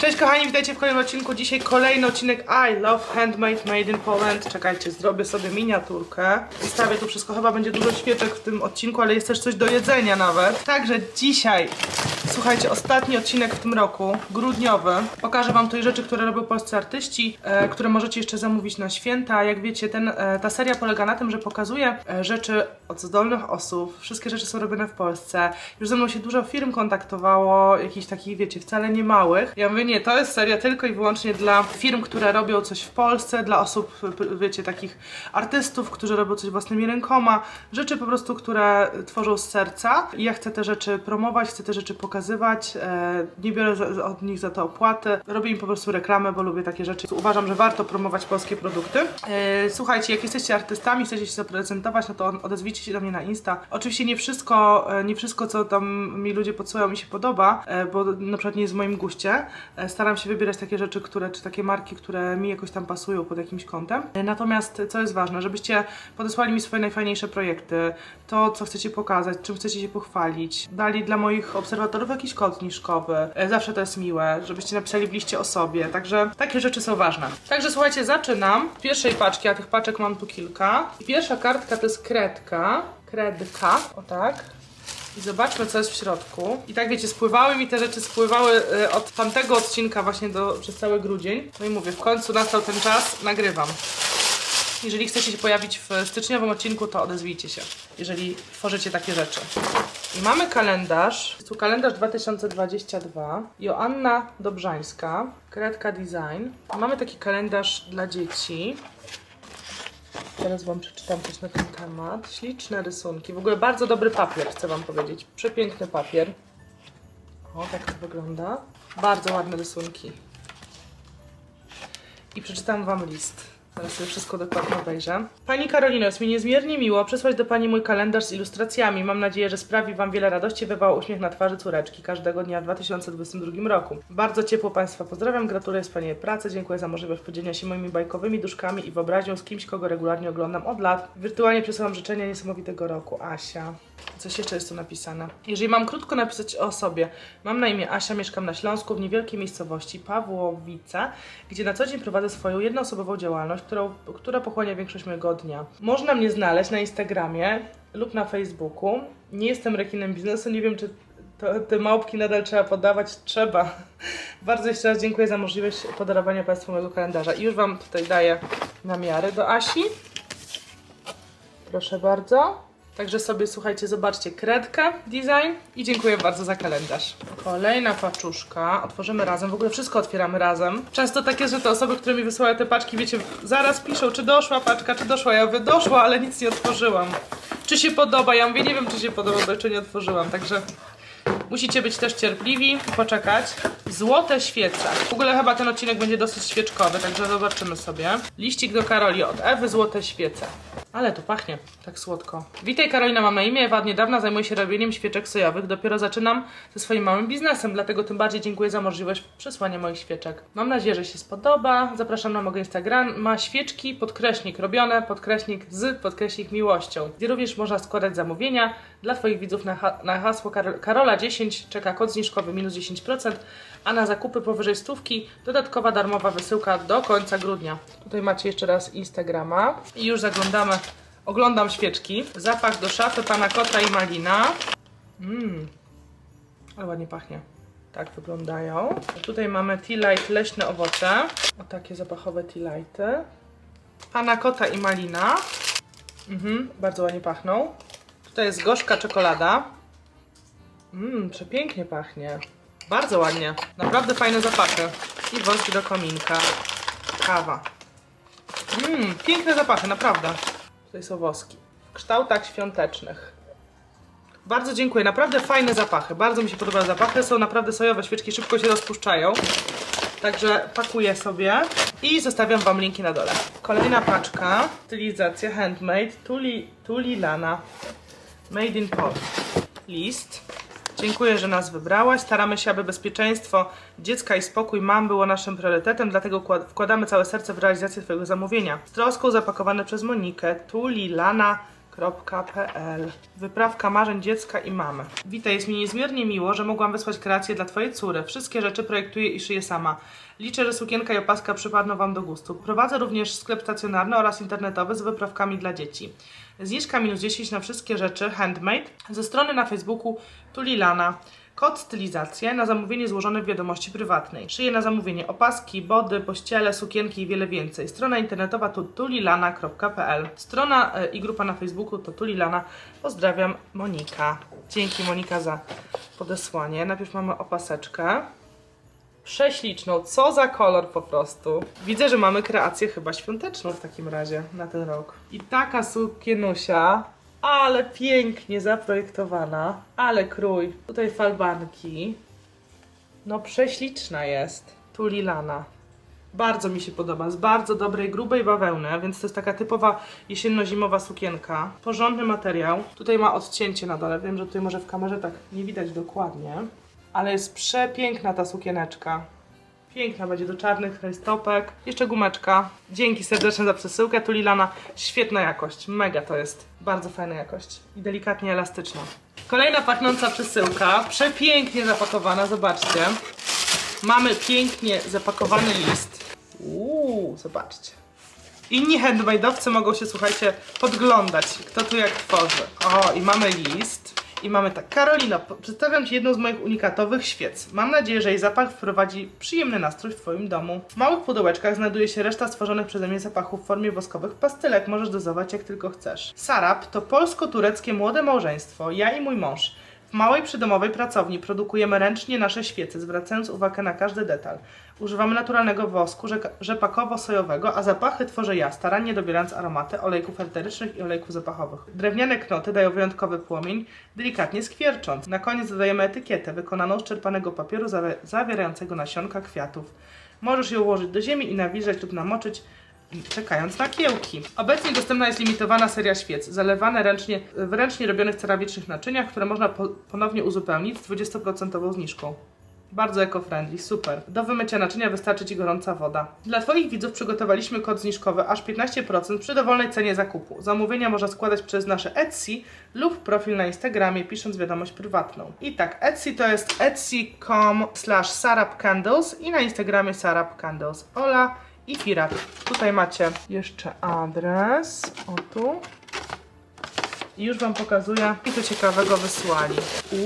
Cześć kochani, witajcie w kolejnym odcinku. Dzisiaj kolejny odcinek I Love Handmade Made in Poland. Czekajcie, zrobię sobie miniaturkę. Zostawię tu wszystko, chyba będzie dużo świeczek w tym odcinku, ale jest też coś do jedzenia nawet. Także dzisiaj, słuchajcie, ostatni odcinek w tym roku, grudniowy. Pokażę wam tutaj rzeczy, które robią polscy artyści, e, które możecie jeszcze zamówić na święta. Jak wiecie, ten, e, ta seria polega na tym, że pokazuje e, rzeczy od zdolnych osób. Wszystkie rzeczy są robione w Polsce. Już ze mną się dużo firm kontaktowało, jakichś takich, wiecie, wcale nie małych. Ja mówię, nie, to jest seria tylko i wyłącznie dla firm, które robią coś w Polsce, dla osób, wiecie, takich artystów, którzy robią coś własnymi rękoma. Rzeczy po prostu, które tworzą z serca. I ja chcę te rzeczy promować, chcę te rzeczy pokazywać. E, nie biorę od nich za to opłaty. Robię im po prostu reklamę, bo lubię takie rzeczy. Uważam, że warto promować polskie produkty. E, słuchajcie, jak jesteście artystami, chcecie się zaprezentować, no to odezwijcie się do mnie na Insta. Oczywiście nie wszystko, e, nie wszystko co tam mi ludzie podsyłają mi się podoba, bo na przykład nie jest w moim guście. Staram się wybierać takie rzeczy, które, czy takie marki, które mi jakoś tam pasują pod jakimś kątem. Natomiast co jest ważne, żebyście podesłali mi swoje najfajniejsze projekty, to co chcecie pokazać, czym chcecie się pochwalić. Dali dla moich obserwatorów jakiś kod zniżkowy. E, Zawsze to jest miłe, żebyście napisali w liście o sobie. Także takie rzeczy są ważne. Także słuchajcie, zaczynam. Z pierwszej paczki, a tych paczek mam tu kilka. Pierwsza kartka to jest kredka. Kredka, o tak. I zobaczmy, co jest w środku. I tak wiecie, spływały mi te rzeczy, spływały y, od tamtego odcinka właśnie do, przez cały grudzień. No i mówię, w końcu nastał ten czas, nagrywam. Jeżeli chcecie się pojawić w styczniowym odcinku, to odezwijcie się, jeżeli tworzycie takie rzeczy. I mamy kalendarz. Jest tu kalendarz 2022. Joanna Dobrzańska, Kredka Design. Mamy taki kalendarz dla dzieci. Teraz Wam przeczytam coś na ten temat. Śliczne rysunki. W ogóle bardzo dobry papier, chcę Wam powiedzieć. Przepiękny papier. O, tak to wygląda. Bardzo ładne rysunki. I przeczytam Wam list. Teraz sobie wszystko dokładnie obejrzę. Pani Karolino, jest mi niezmiernie miło przesłać do Pani mój kalendarz z ilustracjami. Mam nadzieję, że sprawi Wam wiele radości, wywoła uśmiech na twarzy córeczki każdego dnia w 2022 roku. Bardzo ciepło Państwa pozdrawiam, gratuluję wspaniałej pracy, dziękuję za możliwość podzielenia się moimi bajkowymi duszkami i wyobraźnią z kimś, kogo regularnie oglądam od lat. Wirtualnie przesyłam życzenia niesamowitego roku. Asia. Coś jeszcze jest tu napisane. Jeżeli mam krótko napisać o sobie, mam na imię Asia, mieszkam na Śląsku w niewielkiej miejscowości Pawłowice, gdzie na co dzień prowadzę swoją jednoosobową działalność, którą, która pochłania większość mojego dnia. Można mnie znaleźć na Instagramie lub na Facebooku. Nie jestem rekinem biznesu, nie wiem czy to, te małpki nadal trzeba podawać. Trzeba. Bardzo jeszcze raz dziękuję za możliwość podarowania Państwu mojego kalendarza. I już Wam tutaj daję namiary do Asi. Proszę bardzo. Także sobie słuchajcie, zobaczcie, kredka, design i dziękuję bardzo za kalendarz. Kolejna paczuszka, otworzymy razem, w ogóle wszystko otwieramy razem. Często takie, że te osoby, które mi wysyłają te paczki, wiecie, zaraz piszą, czy doszła paczka, czy doszła. Ja mówię, doszła, ale nic nie otworzyłam. Czy się podoba? Ja mówię, nie wiem, czy się podoba, bo jeszcze nie otworzyłam, także Musicie być też cierpliwi poczekać. Złote świece. W ogóle chyba ten odcinek będzie dosyć świeczkowy, także zobaczymy sobie. Liścik do Karoli od Ewy, złote świece. Ale to pachnie tak słodko. Witaj Karolina, mam na imię Ewa. Od niedawna zajmuję się robieniem świeczek sojowych. Dopiero zaczynam ze swoim małym biznesem, dlatego tym bardziej dziękuję za możliwość przesłania moich świeczek. Mam nadzieję, że się spodoba. Zapraszam na mojego Instagram. Ma świeczki, podkreśnik robione, podkreśnik z, podkreśnik miłością. Gdzie również można składać zamówienia dla Twoich widzów na, ha- na hasło Karol- Karola 10 czeka kod zniżkowy minus 10%, a na zakupy powyżej stówki dodatkowa darmowa wysyłka do końca grudnia. Tutaj macie jeszcze raz Instagrama i już zaglądamy, oglądam świeczki. Zapach do szafy pana kota i malina. Mmm, ale ładnie pachnie. Tak wyglądają. Tutaj mamy Tea Light leśne owoce. O takie zapachowe Tea Lighty. Pana kota i malina. Mhm, bardzo ładnie pachną. Tutaj jest gorzka czekolada. Mmm, przepięknie pachnie. Bardzo ładnie. Naprawdę fajne zapachy. I wosk do kominka. Kawa. Mmm, piękne zapachy, naprawdę. Tutaj są woski. W kształtach świątecznych. Bardzo dziękuję, naprawdę fajne zapachy. Bardzo mi się podobają zapachy. Są naprawdę sojowe świeczki, szybko się rozpuszczają. Także pakuję sobie i zostawiam Wam linki na dole. Kolejna paczka. Stylizacja handmade. Tuli, tuli lana. Made in Poland. List. Dziękuję, że nas wybrałaś. Staramy się, aby bezpieczeństwo dziecka i spokój mam było naszym priorytetem, dlatego wkład- wkładamy całe serce w realizację Twojego zamówienia. Z troską zapakowane przez Monikę, Tuli, Lana, www.kreacje.pl Wyprawka marzeń dziecka i mamy. Witaj, jest mi niezmiernie miło, że mogłam wysłać kreację dla Twojej córy. Wszystkie rzeczy projektuję i szyję sama. Liczę, że sukienka i opaska przypadną Wam do gustu. Prowadzę również sklep stacjonarny oraz internetowy z wyprawkami dla dzieci. Zniżka minus 10 na wszystkie rzeczy handmade ze strony na Facebooku Tulilana. Kod stylizację na zamówienie złożone w wiadomości prywatnej. Szyję na zamówienie opaski, body, pościele, sukienki i wiele więcej. Strona internetowa to tulilana.pl. Strona e, i grupa na Facebooku to tulilana. Pozdrawiam Monika. Dzięki Monika za podesłanie. Najpierw mamy opaseczkę. Prześliczną, co za kolor po prostu. Widzę, że mamy kreację chyba świąteczną w takim razie na ten rok. I taka sukienusia, ale pięknie zaprojektowana, ale krój. Tutaj falbanki. No prześliczna jest. Tu lilana. Bardzo mi się podoba, z bardzo dobrej, grubej bawełny, więc to jest taka typowa jesienno-zimowa sukienka. Porządny materiał. Tutaj ma odcięcie na dole, wiem, że tutaj może w kamerze tak nie widać dokładnie. Ale jest przepiękna ta sukieneczka. Piękna będzie do czarnych rajstopek. Jeszcze gumeczka. Dzięki serdecznie za przesyłkę. Tu Lilana. Świetna jakość. Mega to jest. Bardzo fajna jakość. I delikatnie elastyczna. Kolejna pachnąca przesyłka. Przepięknie zapakowana. Zobaczcie. Mamy pięknie zapakowany list. Uuu, zobaczcie. Inni handmade'owcy mogą się, słuchajcie, podglądać, kto tu jak tworzy. O, i mamy list. I mamy tak, Karolino, przedstawiam Ci jedną z moich unikatowych świec. Mam nadzieję, że jej zapach wprowadzi przyjemny nastrój w Twoim domu. W małych pudełeczkach znajduje się reszta stworzonych przeze mnie zapachów w formie woskowych pastylek. Możesz dozować jak tylko chcesz. Sarab to polsko-tureckie młode małżeństwo, ja i mój mąż. W małej przydomowej pracowni produkujemy ręcznie nasze świece, zwracając uwagę na każdy detal. Używamy naturalnego wosku rzepakowo-sojowego, a zapachy tworzę ja, starannie dobierając aromaty olejków eterycznych i olejków zapachowych. Drewniane knoty dają wyjątkowy płomień, delikatnie skwiercząc. Na koniec dodajemy etykietę wykonaną z czerpanego papieru zawi- zawierającego nasionka kwiatów. Możesz ją ułożyć do ziemi i nawilżać lub namoczyć czekając na kiełki. Obecnie dostępna jest limitowana seria świec, zalewane ręcznie, w ręcznie robionych ceramicznych naczyniach, które można po, ponownie uzupełnić z 20% zniżką. Bardzo eco-friendly, super. Do wymycia naczynia wystarczy Ci gorąca woda. Dla Twoich widzów przygotowaliśmy kod zniżkowy aż 15% przy dowolnej cenie zakupu. Zamówienia można składać przez nasze Etsy lub profil na Instagramie, pisząc wiadomość prywatną. I tak, Etsy to jest etsy.com slash sarapcandles i na Instagramie sarapcandles. I Firat. Tutaj macie jeszcze adres. O tu. I już Wam pokazuję, i to ciekawego wysłali.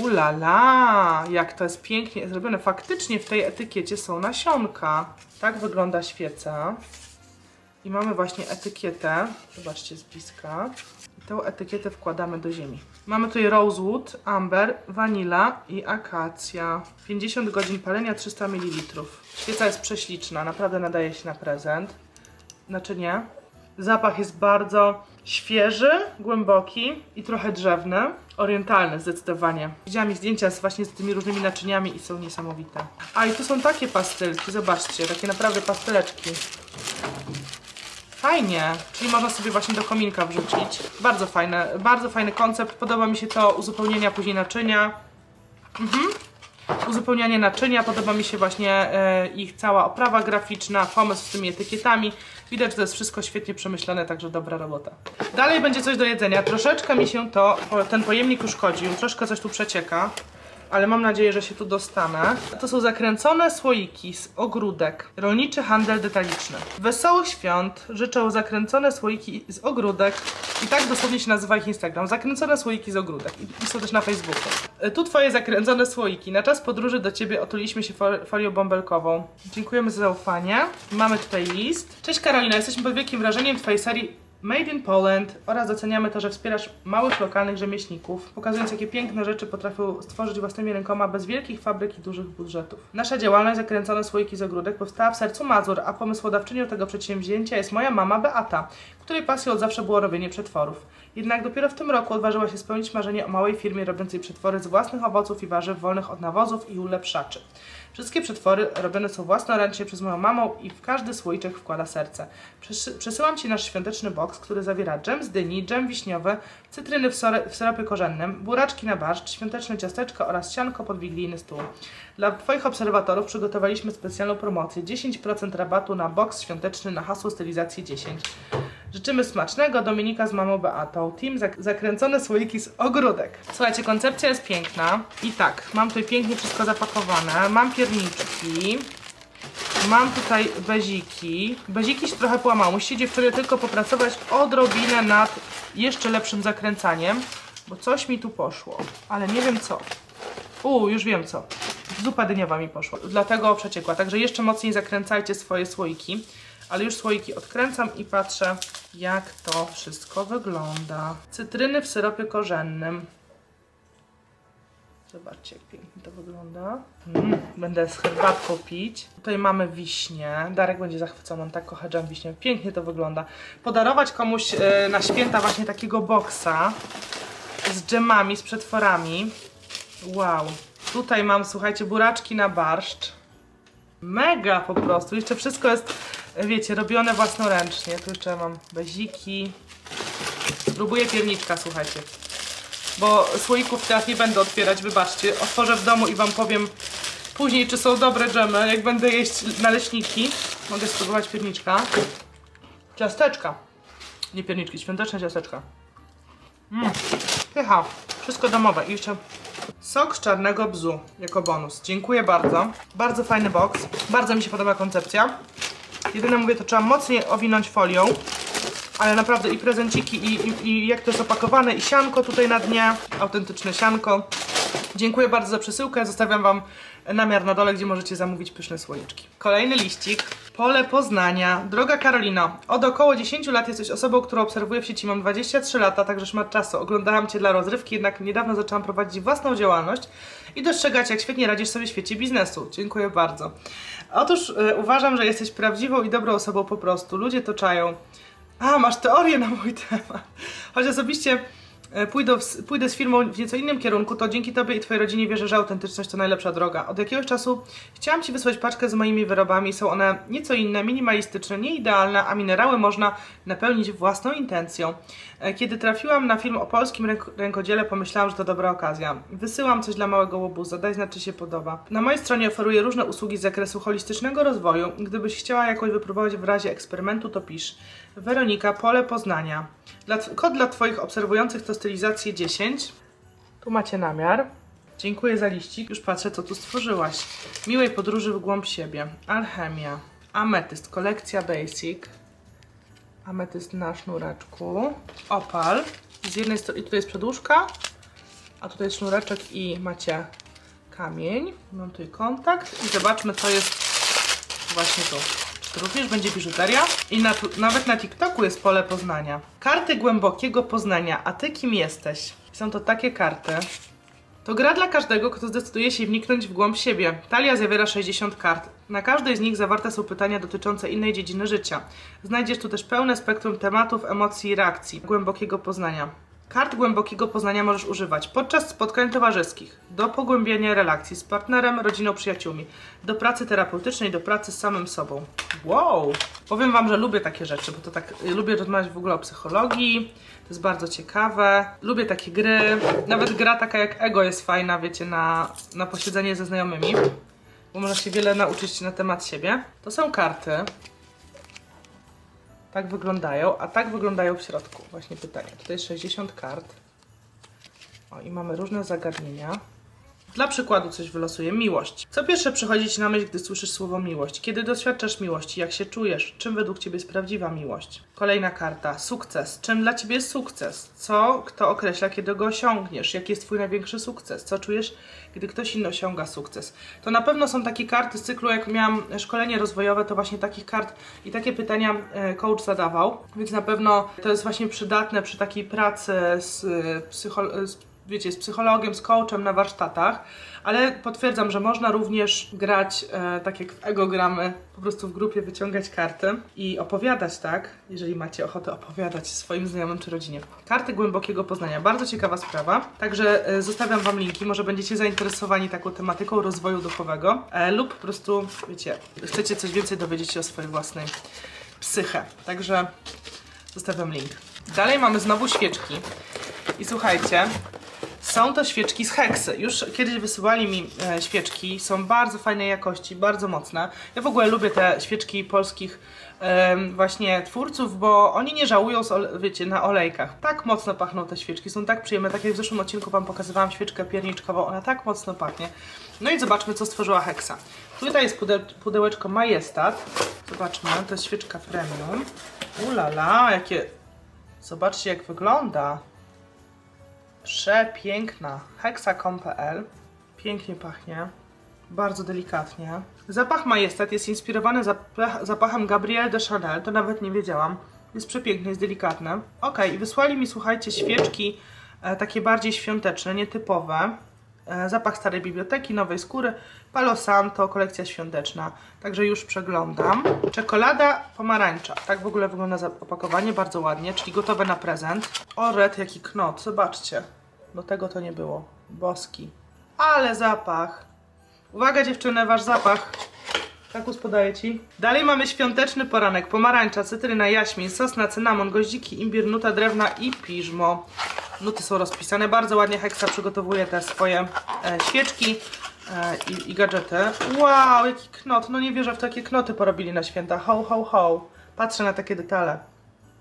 Ulala, jak to jest pięknie zrobione. Faktycznie w tej etykiecie są nasionka. Tak wygląda świeca. I mamy właśnie etykietę. Zobaczcie z bliska. I tą etykietę wkładamy do ziemi. Mamy tutaj rosewood, amber, vanilla i akacja. 50 godzin palenia, 300 ml. Świeca jest prześliczna, naprawdę nadaje się na prezent. Znaczy nie. Zapach jest bardzo świeży, głęboki i trochę drzewny. Orientalny zdecydowanie. Widziałam zdjęcia z właśnie z tymi różnymi naczyniami i są niesamowite. A i tu są takie pastylki, zobaczcie, takie naprawdę pasteleczki. Fajnie, czyli można sobie właśnie do kominka wrzucić. Bardzo fajne, bardzo fajny koncept. Podoba mi się to uzupełnienia później naczynia. Uzupełnianie naczynia, podoba mi się właśnie e, ich cała oprawa graficzna, pomysł z tymi etykietami. Widać, że to jest wszystko świetnie przemyślane, także dobra robota. Dalej będzie coś do jedzenia. Troszeczkę mi się to, ten pojemnik uszkodził, troszkę coś tu przecieka, ale mam nadzieję, że się tu dostanę. To są zakręcone słoiki z ogródek. Rolniczy handel detaliczny. Wesołych świąt życzę zakręcone słoiki z ogródek. I tak dosłownie się nazywa ich Instagram. Zakręcone słoiki z ogródek. I są też na Facebooku. E, Tu twoje zakręcone słoiki. Na czas podróży do ciebie otuliliśmy się fol- folią bąbelkową. Dziękujemy za zaufanie. Mamy tutaj list. Cześć Karolina, jesteśmy pod wielkim wrażeniem twojej serii Made in Poland oraz doceniamy to, że wspierasz małych lokalnych rzemieślników, pokazując jakie piękne rzeczy potrafią stworzyć własnymi rękoma bez wielkich fabryk i dużych budżetów. Nasza działalność Zakręcone Słoiki z Ogródek powstała w sercu Mazur, a pomysłodawczynią tego przedsięwzięcia jest moja mama Beata, której pasją od zawsze było robienie przetworów. Jednak dopiero w tym roku odważyła się spełnić marzenie o małej firmie robiącej przetwory z własnych owoców i warzyw wolnych od nawozów i ulepszaczy. Wszystkie przetwory robione są własnoręcznie przez moją mamą i w każdy słoiczek wkłada serce. Przesy- Przesyłam Ci nasz świąteczny boks, który zawiera dżem z dyni, dżem wiśniowy, cytryny w, sore- w syropie korzennym, buraczki na barszcz, świąteczne ciasteczko oraz sianko pod wigilijny stół. Dla Twoich obserwatorów przygotowaliśmy specjalną promocję 10% rabatu na boks świąteczny na hasło stylizacji 10. Życzymy smacznego Dominika z mamą Beatą. Team zak- zakręcone słoiki z ogródek. Słuchajcie, koncepcja jest piękna. I tak, mam tutaj pięknie wszystko zapakowane. Mam pierniczki. Mam tutaj beziki. Beziki się trochę połamały. Musicie dziewczyny tylko popracować odrobinę nad jeszcze lepszym zakręcaniem, bo coś mi tu poszło, ale nie wiem co. U, już wiem co. Zupa dyniowa mi poszła, dlatego przeciekła. Także jeszcze mocniej zakręcajcie swoje słoiki. Ale już słoiki odkręcam i patrzę, jak to wszystko wygląda. Cytryny w syropie korzennym. Zobaczcie, jak pięknie to wygląda. Mm, będę z herbatką pić. Tutaj mamy wiśnie. Darek będzie zachwycony, on tak kocha dżem wiśnie. Pięknie to wygląda. Podarować komuś e, na święta właśnie takiego boksa z dżemami, z przetworami. Wow. Tutaj mam, słuchajcie, buraczki na barszcz. Mega po prostu. Jeszcze wszystko jest, wiecie, robione własnoręcznie. Tu jeszcze mam beziki. Spróbuję pierniczka, słuchajcie bo słoików teraz nie będę otwierać, wybaczcie. Otworzę w domu i Wam powiem później, czy są dobre dżemy, jak będę jeść naleśniki. Mogę spróbować pierniczka. Ciasteczka. Nie pierniczki, świąteczne ciasteczka. Mmm, pycha. Wszystko domowe. I jeszcze sok z czarnego bzu jako bonus. Dziękuję bardzo. Bardzo fajny box. Bardzo mi się podoba koncepcja. Jedyne mówię, to trzeba mocniej owinąć folią. Ale naprawdę i prezenciki, i, i, i jak to jest opakowane, i sianko tutaj na dnie, autentyczne sianko. Dziękuję bardzo za przesyłkę, zostawiam Wam namiar na dole, gdzie możecie zamówić pyszne słoiczki. Kolejny liścik. Pole Poznania. Droga Karolino, od około 10 lat jesteś osobą, którą obserwuję w sieci. Mam 23 lata, także szmat czasu. Oglądałam Cię dla rozrywki, jednak niedawno zaczęłam prowadzić własną działalność i dostrzegać, jak świetnie radzisz sobie w świecie biznesu. Dziękuję bardzo. Otóż e, uważam, że jesteś prawdziwą i dobrą osobą po prostu. Ludzie to czają. A, masz teorię na mój temat. Choć osobiście pójdę, w, pójdę z firmą w nieco innym kierunku, to dzięki Tobie i Twojej rodzinie wierzę, że autentyczność to najlepsza droga. Od jakiegoś czasu chciałam Ci wysłać paczkę z moimi wyrobami. Są one nieco inne, minimalistyczne, nieidealne, a minerały można napełnić własną intencją. E, Kiedy trafiłam na film o polskim ręk rękodziele, pomyślałam, że to dobra okazja. Wysyłam coś dla małego łobuza, daj znać, czy się podoba. Na mojej stronie oferuję różne usługi z zakresu holistycznego rozwoju. Gdybyś chciała jakoś wypróbować w razie eksperymentu, to pisz. Weronika, pole Poznania. Dla, kod dla Twoich obserwujących to stylizację 10. Tu macie namiar. Dziękuję za liścik. Już patrzę, co tu stworzyłaś. Miłej podróży w głąb siebie. Alchemia. Ametyst, kolekcja Basic. Ametyst na sznureczku. Opal. Z jednej strony, i tutaj jest przedłużka, a tutaj jest sznureczek i macie kamień. Mam tutaj kontakt i zobaczmy, co jest właśnie tu. To również będzie biżuteria? I na, nawet na TikToku jest pole poznania. Karty głębokiego poznania. A ty kim jesteś? Są to takie karty. To gra dla każdego, kto zdecyduje się wniknąć w głąb siebie. Talia zawiera 60 kart. Na każdej z nich zawarte są pytania dotyczące innej dziedziny życia. Znajdziesz tu też pełne spektrum tematów, emocji i reakcji głębokiego poznania. Kart głębokiego poznania możesz używać podczas spotkań towarzyskich, do pogłębiania relacji z partnerem, rodziną, przyjaciółmi, do pracy terapeutycznej, do pracy z samym sobą. Wow! Powiem Wam, że lubię takie rzeczy, bo to tak, y, lubię rozmawiać w ogóle o psychologii, to jest bardzo ciekawe. Lubię takie gry. Nawet gra taka jak Ego jest fajna, wiecie, na, na posiedzenie ze znajomymi, bo można się wiele nauczyć na temat siebie. To są karty. Tak wyglądają, a tak wyglądają w środku. Właśnie pytanie. Tutaj jest 60 kart. O, i mamy różne zagadnienia. Dla przykładu coś wylosuję. Miłość. Co pierwsze przychodzi Ci na myśl, gdy słyszysz słowo miłość? Kiedy doświadczasz miłości? Jak się czujesz? Czym według Ciebie jest prawdziwa miłość? Kolejna karta. Sukces. Czym dla Ciebie jest sukces? Co kto określa, kiedy go osiągniesz? Jaki jest Twój największy sukces? Co czujesz, gdy ktoś inny osiąga sukces? To na pewno są takie karty z cyklu, jak miałam szkolenie rozwojowe, to właśnie takich kart i takie pytania e, coach zadawał, więc na pewno to jest właśnie przydatne przy takiej pracy z, e, psycho- z wiecie, z psychologiem, z coachem na warsztatach, ale potwierdzam, że można również grać e, tak jak w ego gramy, po prostu w grupie wyciągać karty i opowiadać, tak, jeżeli macie ochotę opowiadać swoim znajomym czy rodzinie. Karty głębokiego poznania, bardzo ciekawa sprawa, także e, zostawiam Wam linki, może będziecie zainteresowani taką tematyką rozwoju duchowego e, lub po prostu, wiecie, chcecie coś więcej dowiedzieć się o swojej własnej psyche, także zostawiam link. Dalej mamy znowu świeczki. I słuchajcie, są to świeczki z Heksy. Już kiedyś wysyłali mi e, świeczki, są bardzo fajnej jakości, bardzo mocne. Ja w ogóle lubię te świeczki polskich em, właśnie twórców, bo oni nie żałują, z wiecie, na olejkach. Tak mocno pachną te świeczki, są tak przyjemne. Tak jak w zeszłym odcinku Wam pokazywałam świeczkę pierniczkową, ona tak mocno pachnie. No i zobaczmy, co stworzyła Hexa. Tutaj jest pudeł, pudełeczko Majestat. Zobaczmy, to jest świeczka premium. Ulala, jakie... Zobaczcie, jak wygląda. Przepiękna. Hexa.com.pl Pięknie pachnie. Bardzo delikatnie. Zapach Majestat jest inspirowany zapach, zapachem Gabrielle de Chanel, to nawet nie wiedziałam. Jest przepiękny, jest delikatny. Ok, wysłali mi, słuchajcie, świeczki e, takie bardziej świąteczne, nietypowe. E, zapach starej biblioteki, nowej skóry, Palo Santo, kolekcja świąteczna. Także już przeglądam. Czekolada pomarańcza. Tak w ogóle wygląda opakowanie, bardzo ładnie, czyli gotowe na prezent. O, red, jaki knot, zobaczcie. Do tego to nie było. Boski. Ale zapach. Uwaga dziewczyny, wasz zapach. Kakus podaję ci. Dalej mamy świąteczny poranek. Pomarańcza, cytryna, jaśmin, sosna, cynamon, goździki, imbir, nuta drewna i piżmo. Nuty są rozpisane. Bardzo ładnie Hexa przygotowuje te swoje e, świeczki e, i, i gadżety. Wow, jaki knot. No nie wierzę w takie knoty porobili na święta. Ho, ho, ho. Patrzę na takie detale.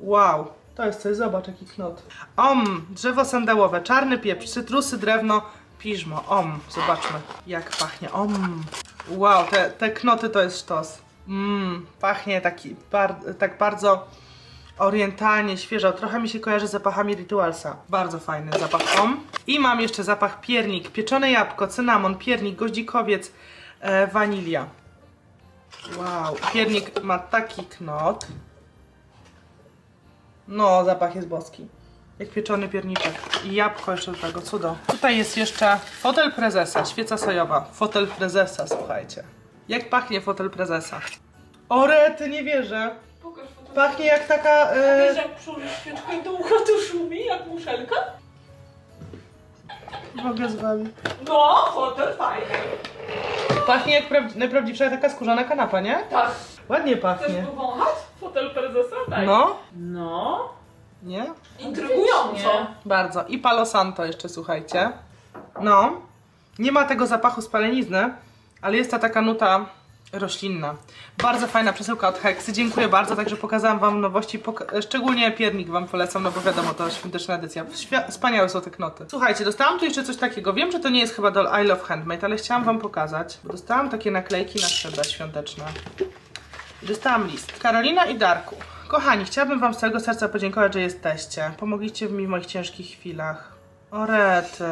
Wow, to jest coś, zobacz jaki knot. Om, drzewo sandałowe, czarny pieprz, cytrusy, drewno, piżmo. Om, zobaczmy jak pachnie. Om. Wow, te, te knoty to jest sztos. Mmm, pachnie taki bar, tak bardzo orientalnie, świeżo. Trochę mi się kojarzy z zapachami Ritualsa. Bardzo fajny zapach om. I mam jeszcze zapach piernik, pieczone jabłko, cynamon, piernik, goździkowiec, e, wanilia. Wow, piernik ma taki knot. No, zapach jest boski. Jak pieczony pierniczek. I jabłko jeszcze do tego, cudo. Tutaj jest jeszcze fotel prezesa, świeca sojowa. Fotel prezesa, słuchajcie. Jak pachnie fotel prezesa? O rety, nie wierzę. Pokaż foto. Pachnie jak taka... e, Wiesz, jak przyłożysz świeczkę do ucha to szumi, jak muszelka? Mogę z wami. No, fotel fajny. Pachnie jak praw- najprawdziwsza taka skórzana kanapa, nie? Tak. Ładnie Chcesz pachnie. go wąchać? Fotel prezesa? Tak. No? No. Nie? Intrygująco. Bardzo. I Palo Santo jeszcze, słuchajcie. No. Nie ma tego zapachu spalenizny, ale jest ta taka nuta roślinna. Bardzo fajna przesyłka od Hexy. Dziękuję bardzo, także pokazałam Wam nowości. Poka- szczególnie piernik Wam polecam, no bo wiadomo, to świąteczna edycja. Świ- wspaniałe są te knoty. Słuchajcie, dostałam tu jeszcze coś takiego. Wiem, że to nie jest chyba do I Love Handmade, ale chciałam Wam pokazać, bo dostałam takie naklejki na szybę świąteczne. Dostałam list. Karolina i Darku. Kochani, chciałabym Wam z całego serca podziękować, że jesteście. Pomogliście mi w moich ciężkich chwilach. Orety,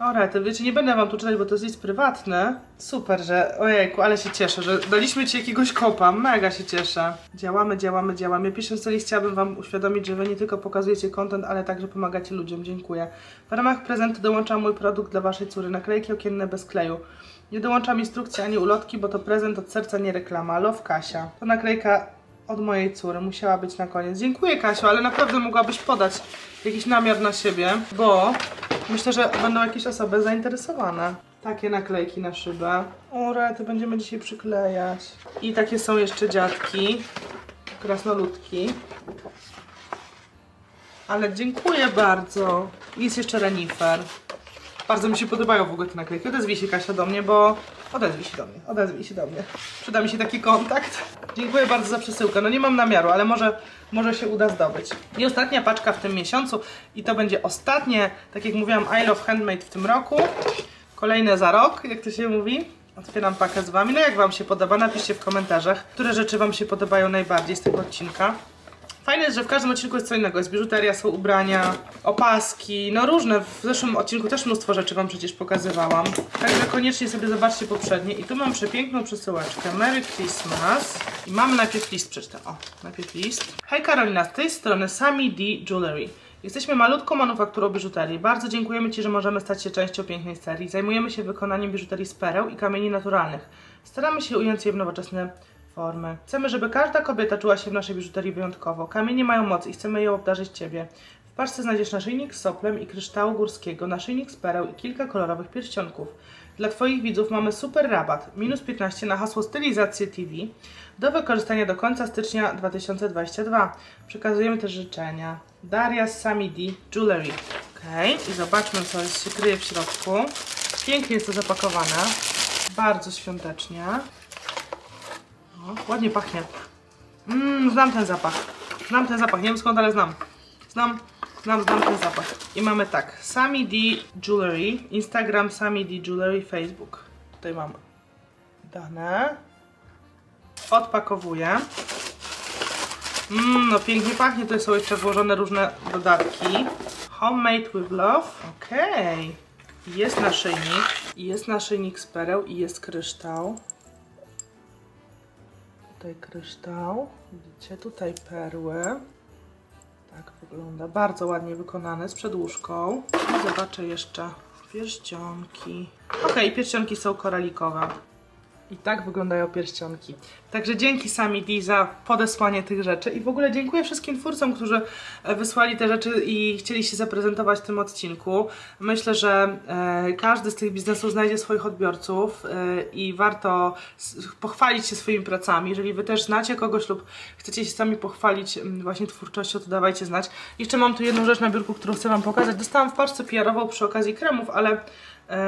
orety, wiecie, nie będę Wam tu czytać, bo to jest list prywatny. Super, że, ojejku, ale się cieszę, że daliśmy Ci jakiegoś kopa, mega się cieszę. Działamy, działamy, działamy. Pisząc ten list chciałabym Wam uświadomić, że Wy nie tylko pokazujecie content, ale także pomagacie ludziom, dziękuję. W ramach prezentu dołączam mój produkt dla Waszej córy, naklejki okienne bez kleju. Nie dołączam instrukcji ani ulotki, bo to prezent od serca, nie reklama. Love Kasia. To naklejka od mojej córy. Musiała być na koniec. Dziękuję Kasiu, ale naprawdę mogłabyś podać jakiś namiar na siebie, bo myślę, że będą jakieś osoby zainteresowane. Takie naklejki na szybę. O, rety, będziemy dzisiaj przyklejać. I takie są jeszcze dziadki. Krasnoludki. Ale dziękuję bardzo. Jest jeszcze renifer. Bardzo mi się podobają w ogóle te naklejki. Odezwij się Kasia do mnie, bo... Odezwij się do mnie, odezwij się do mnie. Przyda mi się taki kontakt. Dziękuję bardzo za przesyłkę. No nie mam namiaru, ale może, może się uda zdobyć. I ostatnia paczka w tym miesiącu i to będzie ostatnie, tak jak mówiłam, I Love Handmade w tym roku. Kolejne za rok, jak to się mówi. Otwieram pakę z Wami. No jak Wam się podoba, napiszcie w komentarzach, które rzeczy Wam się podobają najbardziej z tego odcinka. Fajne jest, że w każdym odcinku jest co innego. Jest biżuteria, są ubrania, opaski, no różne. W zeszłym odcinku też mnóstwo rzeczy Wam przecież pokazywałam. Także koniecznie sobie zobaczcie poprzednie. I tu mam przepiękną przesyłeczkę. Merry Christmas. I mamy najpierw list, przeczytam. O, najpierw list. Hej Karolina, z tej strony Sami D Jewelry. Jesteśmy malutką manufakturą biżuterii. Bardzo dziękujemy Ci, że możemy stać się częścią pięknej serii. Zajmujemy się wykonaniem biżuterii z pereł i kamieni naturalnych. Staramy się ująć je w nowoczesne formy. Chcemy, żeby każda kobieta czuła się w naszej biżuterii wyjątkowo. Kamienie mają moc i chcemy je obdarzyć Ciebie. W paczce znajdziesz naszyjnik z soplem i kryształu górskiego, naszyjnik z pereł i kilka kolorowych pierścionków. Dla Twoich widzów mamy super rabat, minus 15 na hasło stylizację TV, do wykorzystania do końca stycznia 2022. Przekazujemy też życzenia. Daria z Sami D Jewelry. Okej, i zobaczmy co jest, się kryje w środku. Pięknie jest to zapakowane. Bardzo świątecznie. O, ładnie pachnie. Mmm, znam ten zapach. Znam ten zapach, nie wiem skąd, ale znam. Znam, znam, znam ten zapach. I mamy tak, Sami D Jewelry, Instagram Sami D Jewelry, Facebook. Tutaj mamy dane. Odpakowuję. Mmm, no pięknie pachnie, tutaj są jeszcze włożone różne dodatki. Homemade with love, okej. Jest naszyjnik, jest naszyjnik z pereł i jest kryształ. Tutaj kryształ, widzicie, tutaj perły. Tak wygląda, bardzo ładnie wykonane, z przedłużką. Zobaczę jeszcze pierścionki. Okej, pierścionki są koralikowe. I tak wyglądają pierścionki. Także dzięki Sami D za podesłanie tych rzeczy i w ogóle dziękuję wszystkim twórcom, którzy e, wysłali te rzeczy i chcieli się zaprezentować w tym odcinku. Myślę, że e, każdy z tych biznesów znajdzie swoich odbiorców e, i warto pochwalić się swoimi pracami. Jeżeli Wy też znacie kogoś lub chcecie się sami pochwalić właśnie twórczością, to dawajcie znać. Jeszcze mam tu jedną rzecz na biurku, którą chcę Wam pokazać. Dostałam w paczce PR-ową przy okazji kremów, ale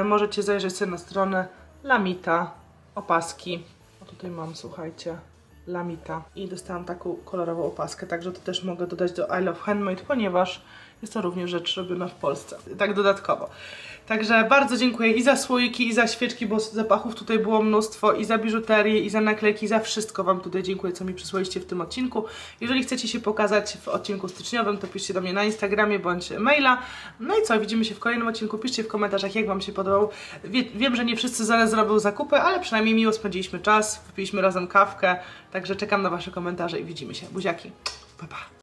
możecie zajrzeć sobie na stronę Lamita opaski. O tutaj mam, słuchajcie, lamita. I dostałam taką kolorową opaskę, także to też mogę dodać do I Love Handmade, ponieważ jest to również rzecz robiona w Polsce. Tak dodatkowo. Także bardzo dziękuję i za słoiki, i za świeczki, bo zapachów tutaj było mnóstwo, i za biżuterię, i za naklejki, za wszystko Wam tutaj dziękuję, co mi przysłaliście w tym odcinku. Jeżeli chcecie się pokazać w odcinku styczniowym, to piszcie do mnie na Instagramie bądź maila. No i co, widzimy się w kolejnym odcinku. Piszcie w komentarzach, jak Wam się podobał. Wie, wiem, że nie wszyscy zaraz zrobią zakupy, ale przynajmniej miło spędziliśmy czas, wypiliśmy razem kawkę, także czekam na Wasze komentarze i widzimy się. Buziaki, pa pa!